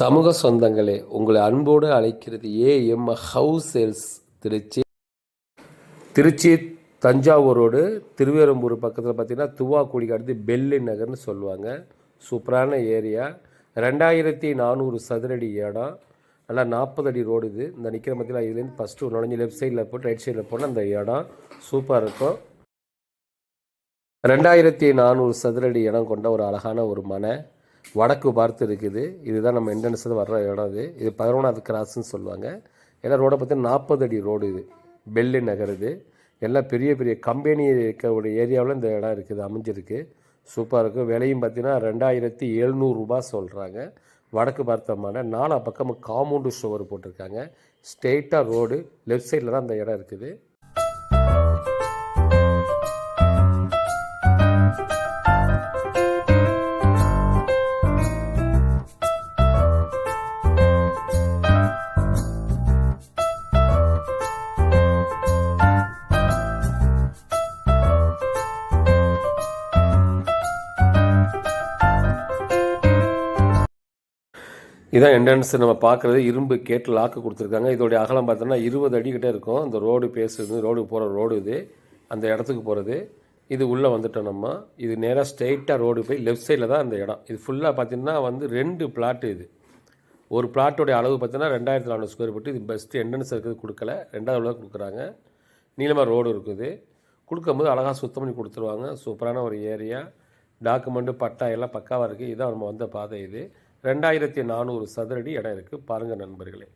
சமூக சொந்தங்களே உங்களை அன்போடு அழைக்கிறது AM house sales Trichy. Trichy Thanjavur road Thiruverumbur பக்கத்தில் பார்த்திங்கன்னா துவாக்குடிக்கு அடுத்து பெல்லி நகர்னு சொல்லுவாங்க. சூப்பரான ஏரியா. ரெண்டாயிரத்தி நானூறு சதுரடி இடம். நல்லா நாற்பது அடி ரோடு இது. இந்த நிற்கிற மத்தியில் இதுலேருந்து ஃபஸ்ட்டு நுழைஞ்சு லெஃப்ட் சைடில் போட்டு ரைட் சைடில் போனால் அந்த இடம் சூப்பராக இருக்கும். ரெண்டாயிரத்தி நானூறு சதுரடி இடம் கொண்ட ஒரு அழகான ஒரு மனை. வடக்கு பார்த்து இருக்குது. இதுதான் நம்ம இண்டன்ஸில் வர்ற இடம் இது இது பதினொன்றாவது கிராஸ்ன்னு சொல்லுவாங்க. ஏன்னா ரோடை பார்த்து நாற்பது அடி ரோடு இது. பெல்லி நகர் இது. எல்லாம் பெரிய பெரிய கம்பெனி இருக்கக்கூடிய ஏரியாவில் இந்த இடம் இருக்குது அமைஞ்சிருக்கு. சூப்பராக இருக்கும். விலையும் பார்த்தீங்கன்னா ரெண்டாயிரத்தி எழுநூறுரூபா சொல்கிறாங்க வடக்கு பார்த்தோம்னா நாலா பக்கம் காம்பவுண்டு ஷோவர் போட்டிருக்காங்க. ஸ்ட்ரெயிட்டாக ரோடு லெஃப்ட் சைடில் தான் அந்த இடம் இருக்குது. இதான் என்ட்ரன்ஸ் நம்ம பார்க்குறது இரும்பு கேட்டு லாக்கு கொடுத்துருக்காங்க. இதோடைய அகலம் பார்த்தோன்னா இருபது அடிக்கிட்டே இருக்கும். இந்த ரோடு பேசுறது ரோடு போகிற ரோடு இது. அந்த இடத்துக்கு போகிறது இது உள்ளே வந்துட்டோம் நம்ம. இது நேராக ஸ்ட்ரெயிட்டாக ரோடு போய் லெஃப்ட் சைடில் தான் அந்த இடம். இது ஃபுல்லாக பார்த்தீங்கன்னா வந்து ரெண்டு பிளாட்டு இது. ஒரு பிளாட்டோடைய அளவு பார்த்தீங்கன்னா ரெண்டாயிரத்தி நானூறு ஸ்கொயர் ஃபீட் இது பெஸ்ட்டு என்ட்ரன்ஸ் இருக்குது கொடுக்கல. ரெண்டாவது உள்ள கொடுக்குறாங்க. நீளமாக ரோடு இருக்குது. கொடுக்கும்போது அழகாக சுத்தம் பண்ணி கொடுத்துருவாங்க. சூப்பரான ஒரு ஏரியா டாக்குமெண்ட்டு பட்டா எல்லாம் பக்காவாக இருக்குது இதான் நம்ம வந்த பாதை இது. ரெண்டாயிரத்தி நானூறு சதுரடி இடம் இருக்குது பாருங்கள் நண்பர்களே.